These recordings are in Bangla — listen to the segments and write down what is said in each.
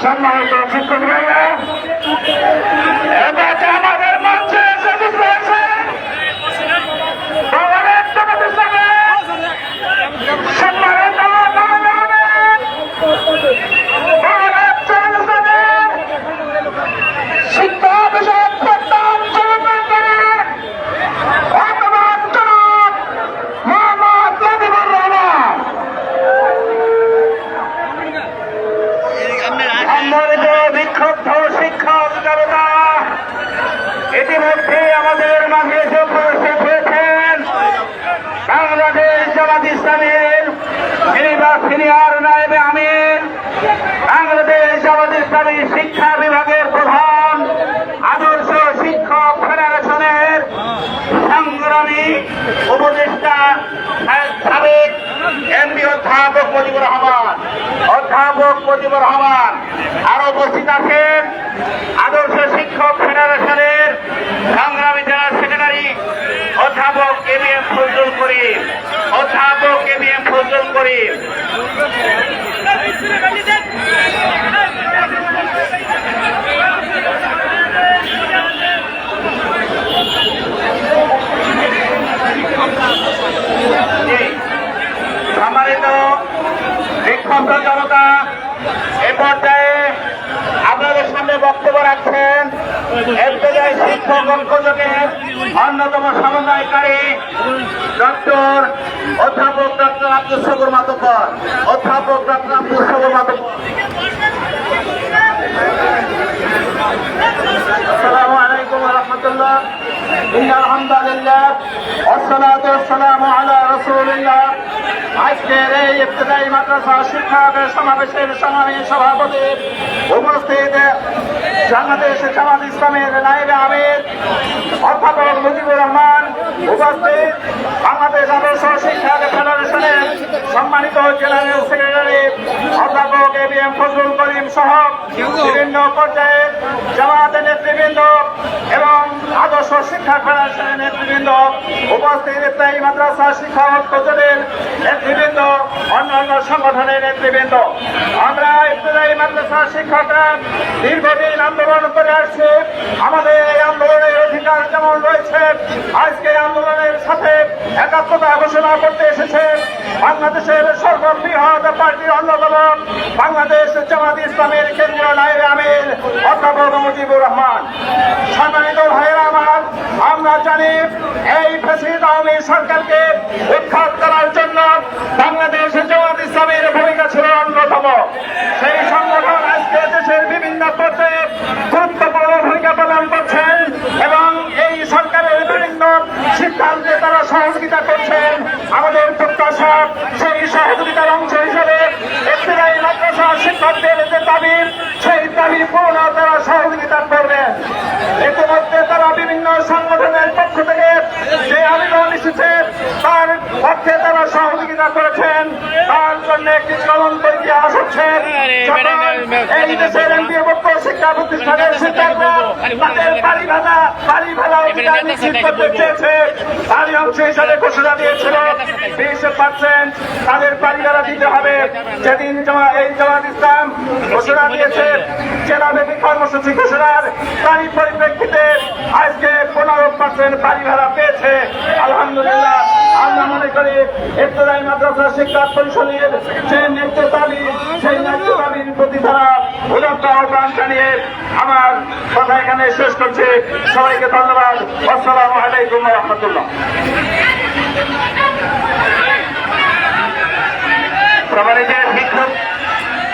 সম্মানিত শিক্ষক ভাইরা এবার আমাদের মঞ্চে উপস্থিত রয়েছে বাংলাদেশ জামাত ইসলামের সম্মানিত নবীন বাংলাদেশ জামাত ইসলামের শিক্ষা বিষয়ক প্রধান সভাপতি বর্তমান জনাব মোহাম্মদ লবিবুর রহমান সম্মানিত বিক্ষুব্ধ শিক্ষক জনতা ইতিমধ্যে আমাদের মাঝে এসে উপস্থিত হয়েছেন বাংলাদেশ জামাত ইসলামের সিনিয়র সিনিয়র নায়েবে আমির বাংলাদেশ জামাত ইসলামী শিক্ষা বিভাগের প্রধান আদর্শ শিক্ষক ফেডারেশনের সংগ্রামী উপদেষ্টা সাবেক এমপি অধ্যাপক মুজিবুর রহমান। অধ্যাপক মুজিবুর রহমান, আরও উপস্থিত আছেন আদর্শ শিক্ষক ফেডারেশনের সংগ্রামী জেলা সেক্রেটারি অধ্যাপক বি এম ফজলুল করিম। অধ্যাপক বি এম ফজলুল করিম। সম্মানিত বিক্ষুব্ধ জনতা, এ পর্যায়ে আপনাদের সামনে বক্তব্য রাখছেন এফতেদায় শিক্ষক ঐক্যজোটের অন্যতম সমন্বয়কারী ডক্টর অধ্যাপক ডক্টর আব্দুল সবুর মাতব্বর। অধ্যাপক ডক্টর আব্দুল সবুর মাতব্বর। আসসালামু আলাইকুম রহমতুল্লাহ। إن الحمد لله والصلاة والسلام على رسول الله আজকের এই ইবতদায়ী মাদ্রাসা শিক্ষকের সমাবেশের সংগ্রামী সভাপতি উপস্থিত বাংলাদেশ জামাত ইসলামের নাইবে আমির অধ্যাপক মুজিবুর রহমান উপস্থিত বাংলাদেশ আদর্শ শিক্ষা ফেডারেশনের সম্মানিত জেনারেল সেক্রেটারি অধ্যাপক A B M Fazlul Karim সহ বিভিন্ন পর্যায়ে জামাতের নেতৃবৃন্দ এবং ফেডারেশনের নেতৃবৃন্দ উপস্থিত নেতৃবৃন্দ অন্যান্য সংগঠনের নেতৃবৃন্দ আমরা দীর্ঘদিন আন্দোলন করে আসছি আমাদের এই আন্দোলনের অধিকার যেমন রয়েছে, আজকে আন্দোলনের সাথে একাত্মতা ঘোষণা করতে এসেছে বাংলাদেশের সর্ববৃহৎ পার্টির অন্যতম বাংলাদেশ জামাত ইসলামের কেন্দ্রীয় নায়েবে আমির অধ্যাপক মুজিবুর রহমান। সম্মানিত ভাইয়েরা আমার, আমরা জানি এই ফেসিদ আওয়ামী সরকারকে উৎখাত করার জন্য বাংলাদেশ জামাত ইসলামের ভূমিকা ছিল অন্যতম। সেই সংগঠন আজকে দেশের বিভিন্ন পর্যায়ে গুরুত্বপূর্ণ ভূমিকা পালন করছেন এবং এই সরকারের বিভিন্ন সিদ্ধান্তে তারা সহযোগিতা করছেন আমাদের প্রত্যাশা সেই সহযোগিতার অংশ হিসেবে একটিরাই মাদ্রাসা শিক্ষকদের যে দাবি সেই দাবি পূর্ণ তারা সহযোগিতা করবেন ইতিমধ্যে তারা বিভিন্ন সংগঠনের পক্ষ থেকে যে আবেদন এসেছে, তার পক্ষে তারা সহযোগিতা করেছেন। তার জন্য একটি চলন্ত ইতিহাস হচ্ছে এই দেশের এমপিভুক্ত শিক্ষা প্রতিষ্ঠানের শিক্ষকরা তাদের বাড়ি ভাড়া বাড়ি ভাড়া অধিকার নিশ্চিত করতে চেয়েছে অংশ হিসাবে ঘোষণা দিয়েছিল। বিশ পার্সেন্ট তাদের বাড়ি ভাড়া দিতে হবে। যেদিন এই জামাত ইসলাম ঘোষণা দিয়েছে। কর্মসূচি ঘোষণার তারই পরিপ্রেক্ষিতে পার্সেন্ট বাড়ি ভাড়া পেয়েছে। আলহামদুলিল্লাহ, আমরা মনে করি ইফতদায়ী মাদ্রাসা শিক্ষা পরিষদের যে ন্যায্য সেই ন্যায্য প্রতি তারা উদত্ত আহ্বান জানিয়ে আমার কথা এখানে শেষ করছে। সবাইকে ধন্যবাদ। আসসালামু আলাইকুম রহমতুল্লাহ।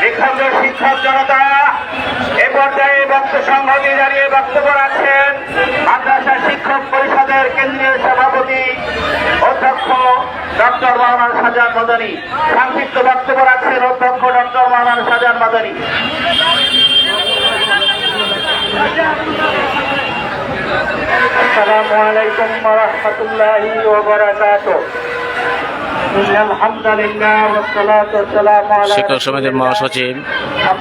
শিক্ষক শিক্ষক জনতা, এ পর্যায়ে বক্তব্য সংহতি দাঁড়িয়ে বক্তব্য রাখছেন মাদ্রাসা শিক্ষক পরিষদের কেন্দ্রীয় সভাপতি অধ্যক্ষ ডক্টর মোহাম্মদ সাজান মদনী সংক্ষিপ্ত বক্তব্য রাখছেন অধ্যক্ষ ডক্টর মোহাম্মদ সাজান মদনী السلام عليكم ورحمة الله وبركاته إن الحمد لله والصلاة والسلام على শিক্ষক সমিতির মহাসচিব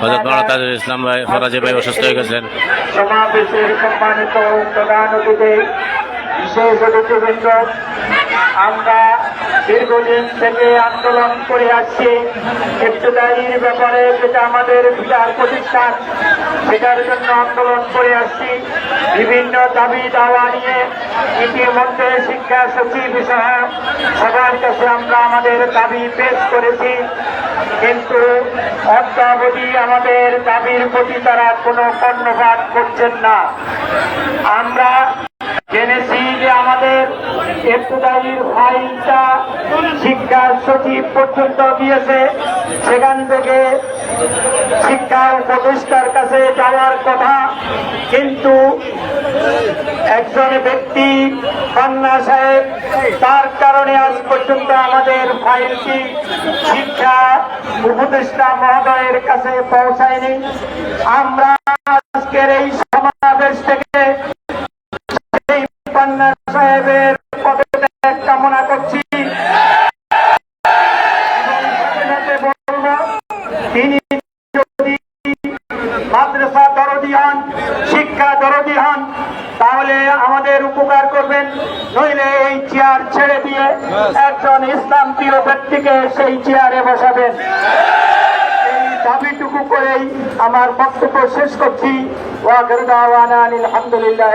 হজরত মাওলানা তাজুল ইসলাম ভাই ফরাজি ভাই অসুস্থ হয়ে গেছেন সমাবেশের সম্মানিত প্রধান অতিথি বিশেষ অতিথিবৃন্দ আমরা দীর্ঘদিন থেকে আন্দোলন করে আসছি। ইফতেদারির ব্যাপারে যেটা আমাদের বিচার প্রতিষ্ঠান, সেটার জন্য আন্দোলন করে আসছি। বিভিন্ন দাবি দাওয়া নিয়ে ইতিমধ্যে শিক্ষা সচিব সহ সবার কাছে আমরা আমাদের দাবি পেশ করেছি। কিন্তু অদ্যাবধি আমাদের দাবির প্রতি তারা কোনো কর্ণপাত করছেন না। আমরা জেনেছি ইফতেদারির ফাইলটা শিক্ষা সচিব পর্যন্ত দিয়েছে। সেখান থেকে শিক্ষা উপদেষ্টার কাছে যাওয়ার কথা, কিন্তু একজন ব্যক্তি পান্না সাহেব, তার কারণে আজ পর্যন্ত আমাদের ফাইলটি শিক্ষা উপদেষ্টা মহোদয়ের কাছে পৌঁছায়নি। আমরা আজকের এই নইলে এই চেয়ার ছেড়ে দিয়ে একজন ইসলাম প্রিয় ব্যক্তিকে সেই চেয়ারে বসাবেন। এই দাবিটুকু করেই আমার বক্তব্য শেষ করছি। আলহামদুলিল্লাহ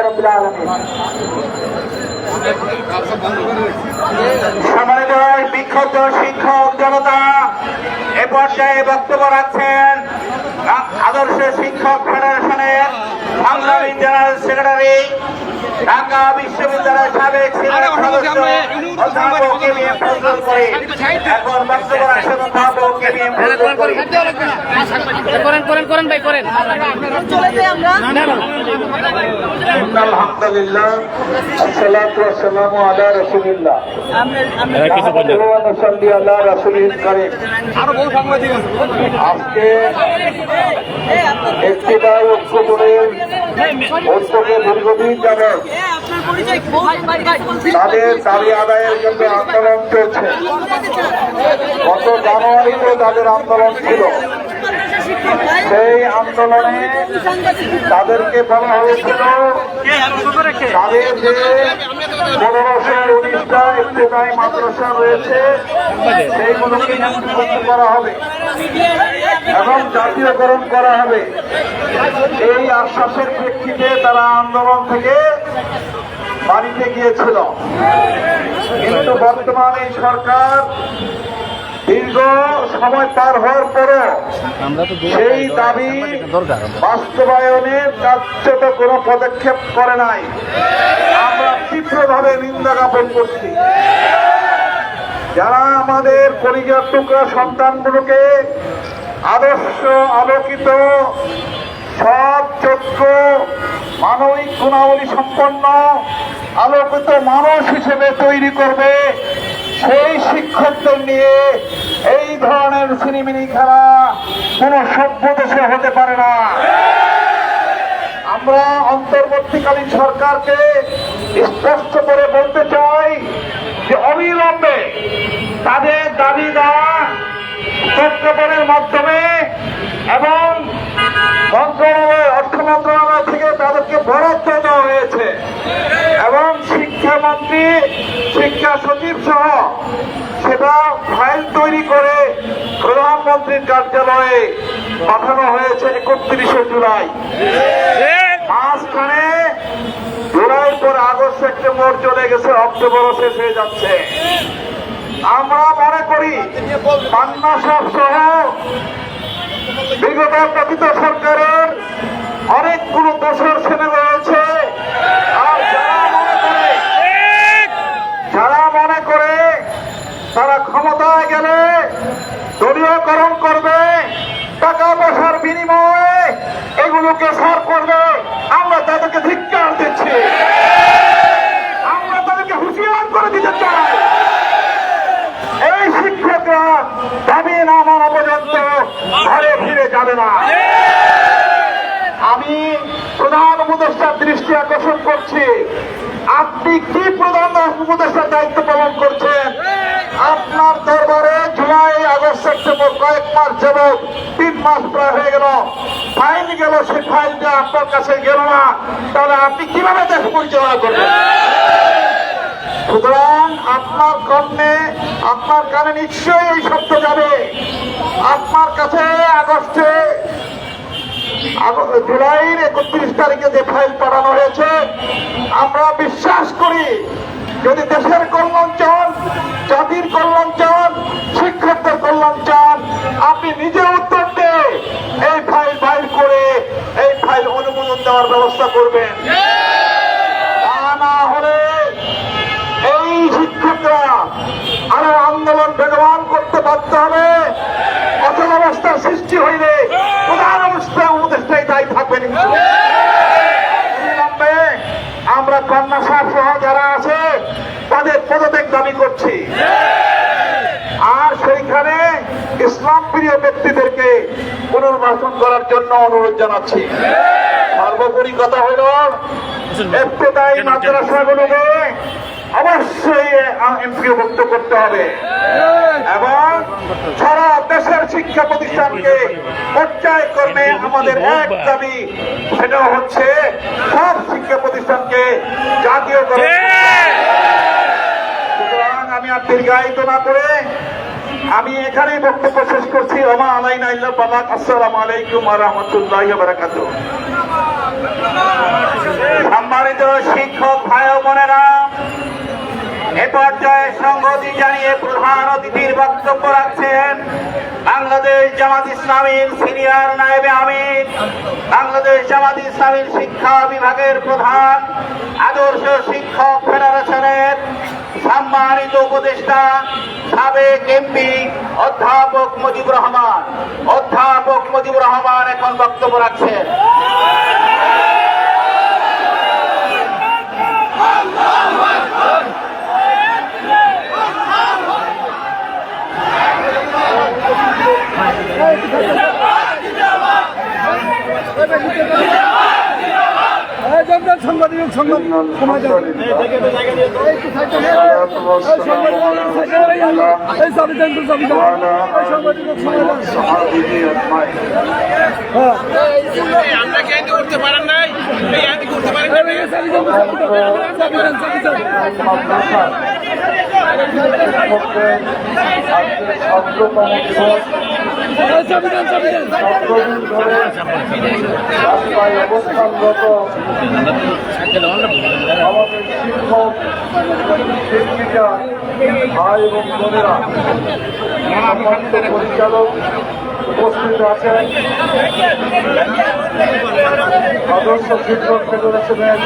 সম্মানিত বিক্ষুব্ধ শিক্ষক জনতা এ পর্যায়ে বক্তব্য রাখছেন আদর্শ শিক্ষক ফেডারেশনের সংগ্রামী জেনারেল সেক্রেটারি ঢাকা বিশ্ববিদ্যালয়ের সাবেক করেন করেন করেন। ভাই করেন। আলহামদুলিল্লাহ আলা রাসূলিল্লাহ। আজকে দীর্ঘদিন যাবৎ তাদের দাবি আদায়ের জন্য আন্দোলন চলছে। গত জানুয়ারিতে তাদের আন্দোলন ছিল। সেই আন্দোলনে তাদেরকে বলা হয়েছিল তাদের যে পনেরোশো উনিশটা ইফতেদায়ী মাদ্রাসা রয়েছে, সেইগুলোকে করা হবে এবং জাতীয়করণ করা হবে। এই আশ্বাসের প্রেক্ষিতে তারা আন্দোলন থেকে বাড়িতে গিয়েছিল। কিন্তু বর্তমান সরকার দীর্ঘ সময় পার হওয়ার পরও সেই দাবি বাস্তবায়নে কার্যত কোনো পদক্ষেপ করে নাই। আমরা তীব্রভাবে নিন্দা জ্ঞাপন করছি। যারা আমাদের পরিবার টুকরা সন্তানগুলোকে আদর্শ আলোকিত সৎ যোগ্য মানবিক গুণাবলী সম্পন্ন আলোকিত মানুষ হিসেবে তৈরি করবে সেই শিক্ষকদের নিয়ে এই ধরনের সিনেমিনি খেলা কোন সভ্য দেশে হতে পারে না। আমরা অন্তর্বর্তীকালীন সরকারকে স্পষ্ট করে বলতে চাই যে অবিলম্বে তাদের দাবি দেওয়া মাধ্যমে এবং মন্ত্রণালয়, অর্থ মন্ত্রণালয় থেকে তাদেরকে বরাদ্দ দেওয়া হয়েছে। এবং শিক্ষামন্ত্রী, শিক্ষা সচিব সহ সেটা ফাইল তৈরি করে প্রধানমন্ত্রীর কার্যালয়ে পাঠানো হয়েছে একত্রিশে জুলাই। মাঝখানে জুলাই পর আগস্ট সেপ্টেম্বর চলে গেছে, অক্টোবর শেষ হয়ে যাচ্ছে। আমরা মনে করি পান্না সাহ বিগত কথিত সরকারের অনেকগুলো দোষর ছেলে রয়েছে আর যারা মনে করে যারা মনে করে তারা ক্ষমতায় গেলে দলীয়করণ করবে, টাকা পয়সার বিনিময়ে এগুলোকে সার করবে। আমরা তাদেরকে ধিক্কার দিচ্ছি। আমরা তাদেরকে হুঁশিয়ার করে দিতে চাই। এই শিক্ষকরা দাবি না মানা পর্যন্ত ঘরে ফিরে যাবে না। আমি প্রধান উপদেষ্টার দৃষ্টি আকর্ষণ করছি। আপনি কি প্রধান উপদেষ্টার দায়িত্ব পালন করছেন? আপনার দরবারে জুলাই, আগস্ট, সেপ্টেম্বর কয়েক মাস যাব তিন মাস প্রায় হয়ে গেল। ফাইল গেল, সেই ফাইলটা আপনার কাছে গেল না। তাহলে আপনি কীভাবে দেশ পরিচালনা করবেন? সুতরাং আপনার কর্মে, আপনার কানে নিশ্চয়ই এই শব্দ যাবে। আপনার কাছে আগস্টে আগ- জুলাইয়ের একত্রিশ তারিখে যে ফাইল পাঠানো হয়েছে, আমরা বিশ্বাস করি যদি দেশের কল্যাণ চান জাতির কল্যাণ চান শিক্ষকদের কল্যাণ চান আপনি নিজে উত্তর দিয়ে এই ফাইল ফাইল করে এই ফাইল অনুমোদন দেওয়ার ব্যবস্থা করবেন। তা না হলে এই শিক্ষকরা আরও আন্দোলন বেগবান করতে বাধ্য হবে। অচল অবস্থার সৃষ্টি হইলে প্রধান অবস্থা উপদেষ্টাই দায়ী থাকবেন। আমরা কন্যা সার সহ যারা আছে তাদের পদত্যাগ দাবি করছি। আর সেইখানে ইসলাম প্রিয় ব্যক্তিদেরকে পুনর্বাসন করার জন্য অনুরোধ জানাচ্ছি। সর্বোপরি কথা হইল এফতেদায়ী মাদ্রাসাগুলোকে অবশ্যই এমপিভুক্ত করতে হবে। এবং সারা দেশের শিক্ষা প্রতিষ্ঠানকে পর্যায়ক্রমে আমাদের এক দাবি, সেটা হচ্ছে, সব শিক্ষা প্রতিষ্ঠানকে জাতীয় সুতরাং আমি আর দীর্ঘায়িত না করে আমি এখানেই বক্তব্য শেষ করছি। আলাইকুম সম্মানিত শিক্ষক ভাই বোনেরা, এ পর্যায়ে সংগতি জানিয়ে প্রধান অতিথির বক্তব্য রাখছেন বাংলাদেশ জামাত ইসলামীর সিনিয়র নায়েবে আমির, বাংলাদেশ জামাত ইসলামীর শিক্ষা বিভাগের প্রধান আদর্শ শিক্ষক ফেডারেশনের সম্মানিত উপদেষ্টা, সাবেক এমপি অধ্যাপক মুজিবুর রহমান। অধ্যাপক মুজিবুর রহমান এখন বক্তব্য রাখছেন। সাংবাদিক সাংবাদিক যাবে দেন সাংবাদিক সময় যান হ্যাঁ আমরা কি আইনটি করতে পারেন এই চাবি দেন তো চাবি অবস্থানরত আমাদের শিক্ষক শিক্ষিকা ভাই এবং বোনেরা পরিচালক উপস্থিত আছেন আদর্শ শিক্ষক ফেডারেশনের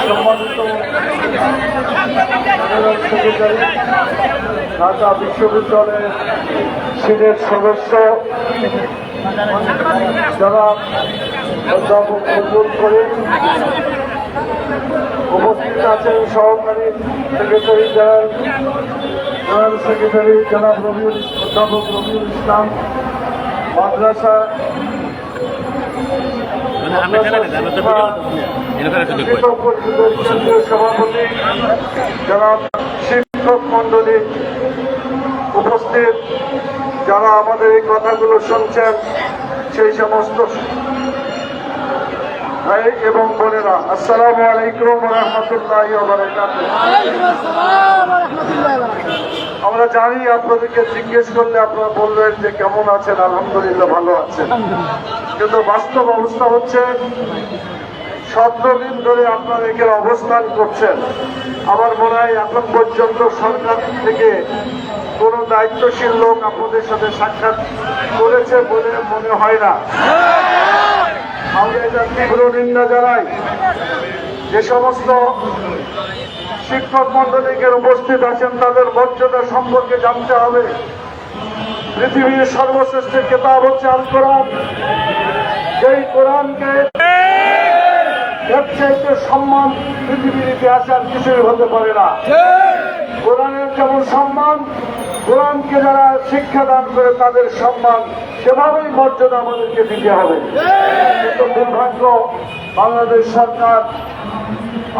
সম্মানিত ঢাকা বিশ্ববিদ্যালয়ের সিনেট সদস্য, যারা অধ্যাপক কবুল করে উপস্থিত আছেন সহকারী সেক্রেটারি জেনারেল জেনারেল সেক্রেটারি জনাব রবিউল অধ্যাপক রবিউল ইসলাম মাদ্রাসা কেন্দ্রীয় সভাপতি যারা শিক্ষক মন্ডলী উপস্থিত যারা আমাদের এই কথাগুলো শুনছেন সেই সমস্ত ভাই এবং বোনেরা আসসালামু আলাইকুম রহমতুল্লাহ আমরা জানি আপনাদেরকে জিজ্ঞেস করলে আপনারা বলবেন যে কেমন আছেন, আলহামদুলিল্লাহ ভালো আছেন। কিন্তু বাস্তব অবস্থা হচ্ছে সতেরো ধরে আপনারা এখানে অবস্থান করছেন। আমার মনে হয় এখন পর্যন্ত সরকার থেকে কোনো দায়িত্বশীল লোক আপনাদের সাথে সাক্ষাৎ করেছে বলে মনে হয় না। আমরা এটা তীব্র নিন্দা জানাই। যে সমস্ত শিক্ষক মন্ডলীকের উপস্থিত আছেন, তাদের মর্যাদা সম্পর্কে জানতে হবে। পৃথিবীর সর্বশ্রেষ্ঠ কেতাব হচ্ছে আল কোরআন। যেই কোরআনকে সম্মান পৃথিবীর ইতিহাসে আর কিছুই হতে পারে না। কোরআনের যেমন সম্মান, কোরআনকে যারা শিক্ষা দান করে তাদের সম্মান, সেভাবেই মর্যাদা আমাদেরকে দিতে হবে। কিন্তু দুর্ভাগ্য, বাংলাদেশ সরকার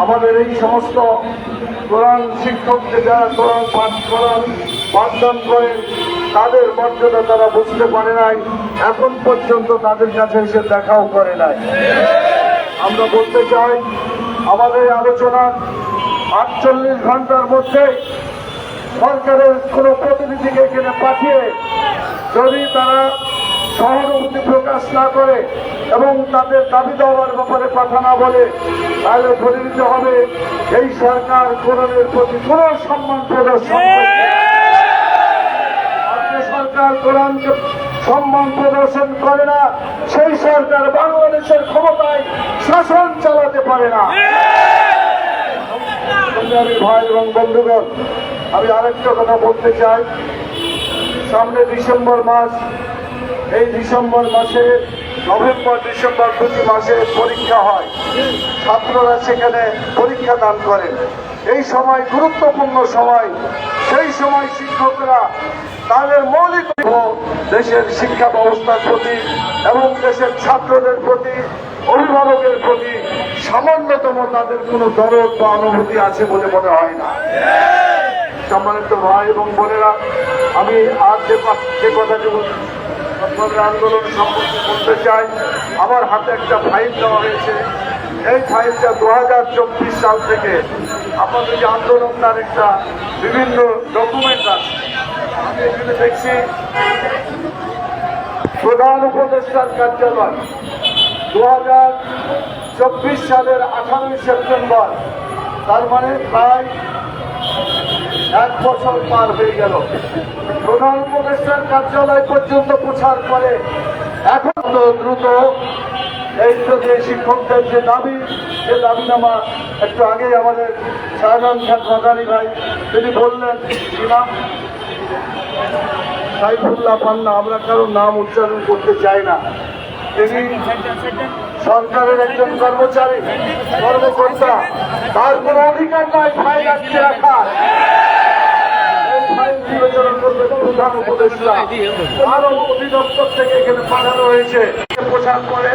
আমাদের এই সমস্ত কোরআন শিক্ষককে যারা কোরআন পাঠ কোরআন পাঠদান করেন, তাদের মর্যাদা তারা বুঝতে পারে নাই। এখন পর্যন্ত তাদের কাছে এসে দেখাও করে নাই। আমরা বলতে চাই, আমাদের আলোচনা আটচল্লিশ ঘণ্টার মধ্যে সরকারের কোনো প্রতিনিধিকে এখানে পাঠিয়ে যদি তারা সহানুভূতি প্রকাশ না করে এবং তাদের দাবি দেওয়ার ব্যাপারে কথা না বলে, তাহলে ধরে নিতে হবে। এই সরকার কোরআনের প্রতি কোন সম্মান প্রদর্শন সরকার কোরআনকে সম্মান প্রদর্শন করে না, সেই সরকার বাংলাদেশের ক্ষমতায় শাসন চালাতে পারে না। ভাই এবং বন্ধুগণ, আমি আরেকটা কথা বলতে চাই। সামনে ডিসেম্বর মাস এই ডিসেম্বর মাসে, নভেম্বর, ডিসেম্বর প্রতি মাসে পরীক্ষা হয়। ছাত্ররা সেখানে পরীক্ষা দান করেন। এই সময় গুরুত্বপূর্ণ সময়। সেই সময় শিক্ষকরা তাদের মৌলিক দেশের শিক্ষা ব্যবস্থার প্রতি এবং দেশের ছাত্রদের প্রতি, অভিভাবকের প্রতি সামান্যতম তাদের কোনো দরদ বা অনুভূতি আছে বলে মনে হয় না। সম্মানিত ভাই এবং বোনেরা, আমি আর যে কথাটুকু আপনাদের আন্দোলন সম্পর্কে বলতে চাই, আমার হাতে একটা ফাইল দেওয়া হয়েছে। এই ফাইলটা দু হাজার চব্বিশ সাল থেকে আপনাদের যে আন্দোলনটার একটা বিভিন্ন ডকুমেন্ট আছে। আমি এখানে দেখছি, প্রধান উপদেষ্টার কার্যালয়। দু হাজার চব্বিশ সালের আঠারোই সেপ্টেম্বর, তার মানে প্রায় এক বছর পার হয়ে গেল। প্রধান উপদেষ্টার কার্যালয় পর্যন্ত প্রচার করে। এখন দ্রুত এই তো যে শিক্ষকদের যে দাবি যে দাবিনামা একটু আগে আমাদের শাহজাহান খান মাদারি ভাই, তিনি বললেন নাম সাইফুল্লাহ পান্না, আমরা কারও নাম উচ্চারণ করতে চাই না। তিনি সরকারের একজন কর্মচারী, কর্মকর্তা। তার কোনো অধিকার নয় ফাইল আটকে রাখার বিবেচনা করবে প্রধান উপদেষ্টা। আরও অধিদপ্তর থেকে এখানে পাঠানো হয়েছে। প্রচার করে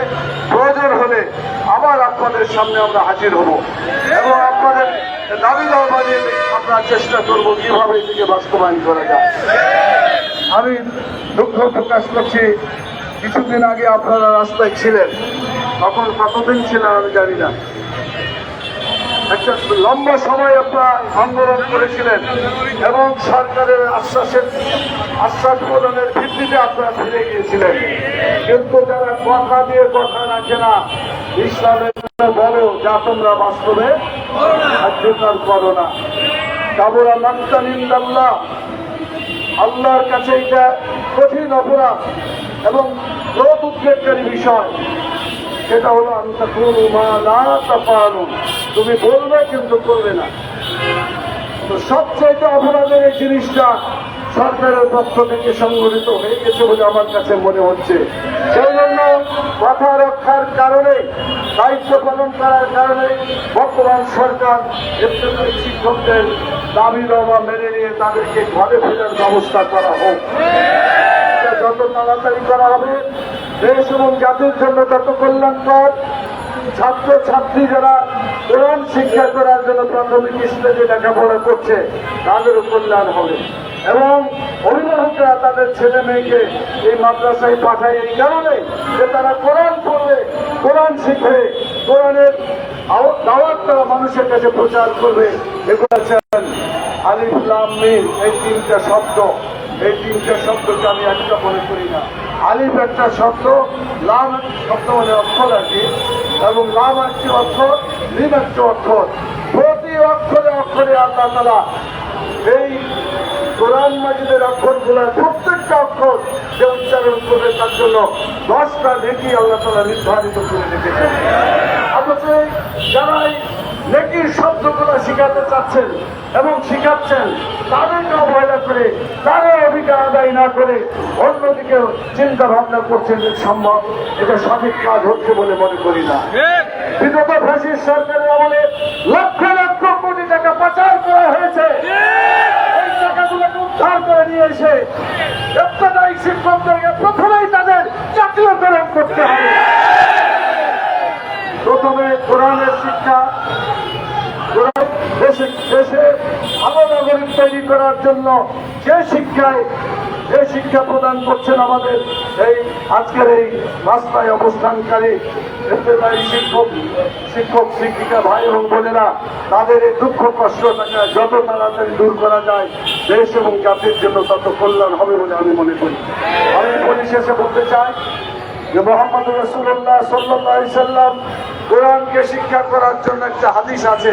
প্রয়োজন হলে আবার আপনাদের সামনে আমরা হাজির হব। এবং আপনাদের দাবি দাওয়া বানিয়ে আমরা চেষ্টা করব কীভাবে এটিকে বাস্তবায়ন করা যায়। আমি দুঃখ প্রকাশ করছি। কিছুদিন আগে আপনারা রাস্তায় ছিলেন। তখন কতদিন ছিলেন আমি জানি না। একটা লম্বা সময় আপনারা আন্দোলন করেছিলেন এবং সরকারের আশ্বাসের, আশ্বাস প্রদানের ভিত্তিতে আপনারা ফিরে গিয়েছিলেন। কিন্তু যারা কথা দিয়ে কথা রাখে না। ইসলামের বলো, যা তোমরা বাস্তবে কার্যকর করো না। কাবুরা মাক্তানিন্দাল্লাহ আল্লাহর কাছে এটা কঠিন অপরাধ এবং ক্রোধ উদ্বেগকারী বিষয়। সেটা হলো আন্তাকুরু মা লা তুমি বলবে কিন্তু করবে না। তো সবচাইতে অপরাধের এই জিনিসটা সরকারের পক্ষ থেকে সংগঠিত হয়ে গেছে বলে আমার কাছে মনে হচ্ছে। সেই জন্য কথা রক্ষার কারণে, দায়িত্ব পালন করার কারণে বর্তমান সরকার এপ্রিল শিক্ষকদের দাবি দাবা মেনে নিয়ে তাদেরকে ঘরে ফেরার ব্যবস্থা করা হোক। যত তাড়াতাড়ি করা হবে দেশ এবং জাতির জন্য তত কল্যাণকর ছাত্র ছাত্রী যারা কোরআন শিক্ষা করার জন্য প্রাথমিক স্টেজে লেখাপড়া করছে তাদেরও কল্যাণ হবে। এবং অভিভাবকরা তাদের ছেলে মেয়েকে এই মাদ্রাসায় পাঠায় এই কারণে যে তারা কোরআন পড়বে কোরআন শিখবে কোরআনের দাওয়াত তারা মানুষের কাছে প্রচার করবে। এগুলো আছেন আলিফ লাম মিম, এই তিনটা শব্দ। এই তিনটা শব্দকে আমি একটা মনে করি না। আলিফ একটা শব্দ, লাম শব্দ মানে অক্ষর আর কি, এবং লাম একটি অক্ষর মিম একটি অক্ষর। প্রতি অক্ষরে অক্ষরে আল্লাহ তালা এই কোরআন মাজিদের অক্ষরগুলোর প্রত্যেকটা অক্ষর যে উচ্চারণ করবে তার জন্য দশটা নেকি আল্লাহ তালা নির্ধারিত করে রেখেছেন। অথচ এই যারা এই নেকির শব্দগুলো শিখাতে চাচ্ছেন এবং শিখাচ্ছেন, তাদেরকে করে তারা অধিকার আদায় না করে অন্যদিকে চিন্তা ভাবনা করছেন যে সম্ভব এটা সঠিক কাজ হচ্ছে বলে মনে করি না। বিগত ফ্যাসিস্ট সরকারের আমলে লক্ষ লক্ষ কোটি টাকা পাচার করা হয়েছে। এই টাকাগুলোকে উদ্ধার করে নিয়ে এসে ব্যবসাদায়ী শিক্ষকদেরকে প্রথমেই তাদের করতে হবে। প্রথমে কোরআনের শিক্ষা দেশে দেশে ভালো তৈরি করার জন্য যে শিক্ষায় এই শিক্ষা প্রদান করছেন আমাদের এই আজকের এই রাস্তায় অবস্থানকারী ইবতেদায়ী শিক্ষক শিক্ষক, শিক্ষিকা ভাই এবং বোনেরা, তাদের এই দুঃখ কষ্টটাকে যত তাড়াতাড়ি দূর করা যায়, দেশ এবং জাতির জন্য তত কল্যাণ হবে বলে আমি মনে করি। আমি পরিশেষে বলতে চাই যে মোহাম্মদ রসুল্লাহ সাল্লাহ সাল্লাম কোরআনকে শিক্ষা করার জন্য একটা হাদিস আছে।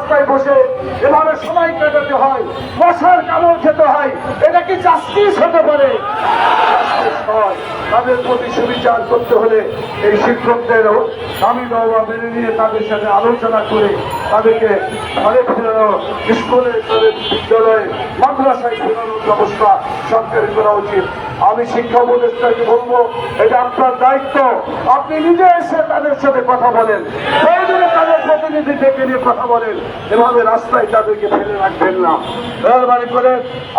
রাস্তায় বসে এভাবে সময় কাটাতে হয়, মশার কামড় খেতে হয় এটা কি জাস্টিস হতে পারে হয়। তাদের প্রতি সুবিচার করতে হলে এই শিক্ষকদের দাবি বাবা মেনে নিয়ে তাদের সাথে আলোচনা করে তাদেরকে ঘরে ফেরানো, স্কুলে বিদ্যালয়ে, মাদ্রাসায় ফেরানোর ব্যবস্থা সরকারি করা উচিত। আমি শিক্ষা উপদেষ্টাকে বলব, এটা আপনার দায়িত্ব। আপনি নিজে এসে তাদের সাথে কথা বলেন। প্রয়োজনে তাদের প্রতিনিধি ডেকে নিয়ে কথা বলেন। এভাবে রাস্তায় তাদেরকে ফেলে রাখবেন না। মেহরবানি করে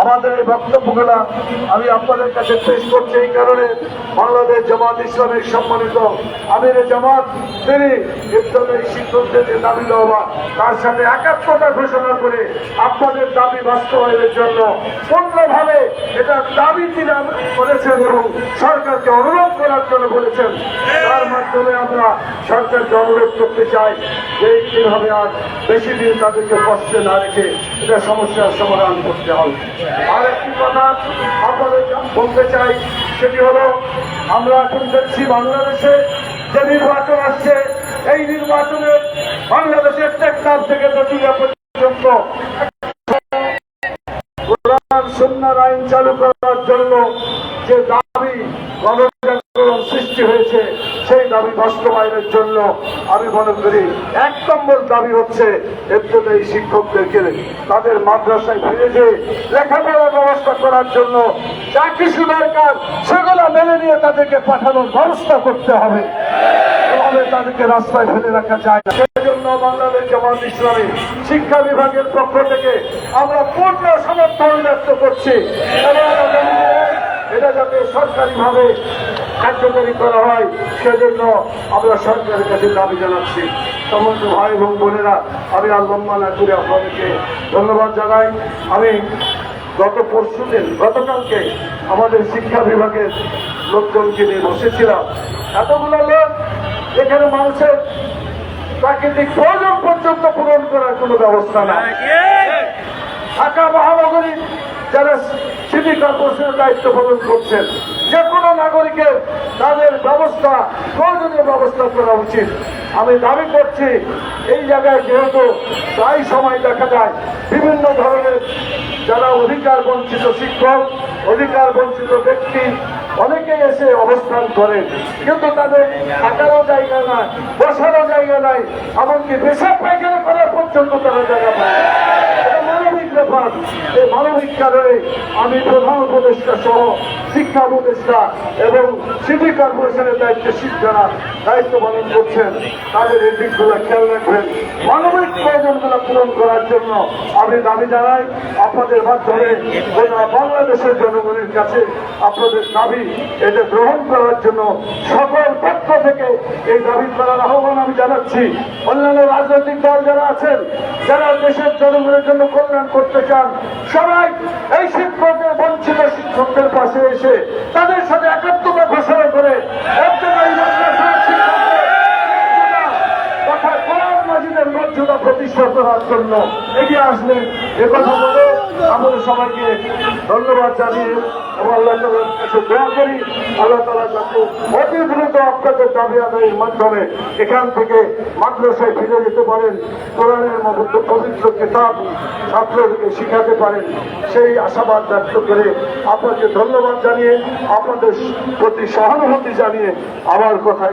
আমাদের এই বক্তব্যগুলা আমি আপনাদের কাছে পেশ করছি এই কারণে। বাংলাদেশ জামাত ইসলামের সম্মানিত আমির জামাত, তিনি ইফতারের শিক্ষকদের যে দাবি দেওয়া, তার সাথে একাত্মতা ঘোষণা করে আপনাদের দাবি বাস্তবায়নের জন্য পূর্ণভাবে এটা দাবি তিনি করেছেন এবং সরকারকে অনুরোধ করার জন্য বলেছেন। তার মাধ্যমে আমরা সরকারকে অনুরোধ করতে চাই যে কীভাবে আর বেশি দিন তাদেরকে কষ্টে না রেখে এটা সমস্যার সমাধান করতে হবে। আর একটি কথা আপনাদের বলতে চাই সেটি হলো, আমরা এখন দেখছি বাংলাদেশে যে নির্বাচন আসছে, এই নির্বাচনে বাংলাদেশের টেকনাফ থেকে দক্ষিণা পর্যন্ত সুন্নার আইন চালু করার জন্য যে দাবি গণজাগরণ সৃষ্টি হয়েছে সেই দাবি বাস্তবায়নের জন্য আমি মনে করি এক নম্বর দাবি হচ্ছে এই শিক্ষকদেরকে তাদের মাদ্রাসায় ফিরে যেয়ে লেখাপড়ার ব্যবস্থা করার জন্য যা কিছু দরকার সেগুলো মেনে নিয়ে তাদেরকে পাঠানোর ব্যবস্থা করতে হবে। তাদেরকে রাস্তায় ফেলে রাখা যায় না। সেজন্য বাংলাদেশ জামাত ইসলামী শিক্ষা বিভাগের পক্ষ থেকে আমরা পূর্ণ সমর্থন ব্যক্ত করছি। এটা যাতে সরকারিভাবে কার্যকরী করা হয়, সেজন্য আমরা সরকারের কাছে দাবি জানাচ্ছি। সমস্ত ভাই এবং বোনেরা, আমি না করে আপনাদেরকে ধন্যবাদ জানাই। আমি গত পরশু দিন, গতকালকে আমাদের শিক্ষা বিভাগের লোকজনকে নিয়ে বসেছিলাম। এতগুলো লোক এখানে মানুষের প্রাকৃতিক প্রয়োজন পর্যন্ত পূরণ করার কোনো ব্যবস্থা নাই। ঢাকা মহানগরীর যারা সিটি কর্পোরেশনের দায়িত্ব পালন করছেন যে কোনো নাগরিকের তাদের ব্যবস্থা, প্রয়োজনীয় ব্যবস্থা করা উচিত। আমি দাবি করছি, এই জায়গায় যেহেতু প্রায় সময় দেখা যায়, বিভিন্ন ধরনের যারা অধিকার বঞ্চিত শিক্ষক, অধিকার বঞ্চিত ব্যক্তি, অনেকেই এসে অবস্থান করেন কিন্তু তাদের থাকারও জায়গা নাই, বসারও জায়গা নাই, এমনকি পেশাব পায়খানা করার পর্যন্ত তারা জায়গা পায় ব্যাপার এই মানবিক কারণে আমি প্রধান উপদেষ্টা সহ শিক্ষা উপদেষ্টা এবং সিটি কর্পোরেশনের দায়িত্বশীল যারা দায়িত্ব পালন করছেন। তাদের এই দিকগুলো খেয়াল রাখবেন। মানবিক প্রয়োজনগুলো পূরণ করার জন্য আমি দাবি জানাই, আপনাদের মাধ্যমে বাংলাদেশের জনগণের কাছে আপনাদের দাবি এটা গ্রহণ করার জন্য সকল এই দাবি করার আহ্বান আমি জানাচ্ছি। অন্যান্য রাজনৈতিক দল যারা আছেন, যারা দেশের জনগণের জন্য কল্যাণ করতে চান, সবাই এই শিক্ষকদের, বঞ্চিত শিক্ষকদের পাশে এসে তাদের সাথে একাত্মতা ঘোষণা করে মর্যাদা প্রতিষ্ঠা করার জন্য এগিয়ে আসলেন কথা বলে আমাদের সবাইকে ধন্যবাদ জানিয়ে এবং আল্লাহ তালার কাছে দোয়া করি। আল্লাহ তালা যাতে অতি দ্রুত আপনাদের দাবি আদায়ের মাধ্যমে এখান থেকে মাদ্রাসায় ফিরে যেতে পারেন, কোরআনের পবিত্র কিতাব ছাত্রদেরকে শিখাতে পারেন। সেই আশাবাদ ব্যক্ত করে আপনাকে ধন্যবাদ জানিয়ে, আপনাদের প্রতি সহানুভূতি জানিয়ে আমার কথা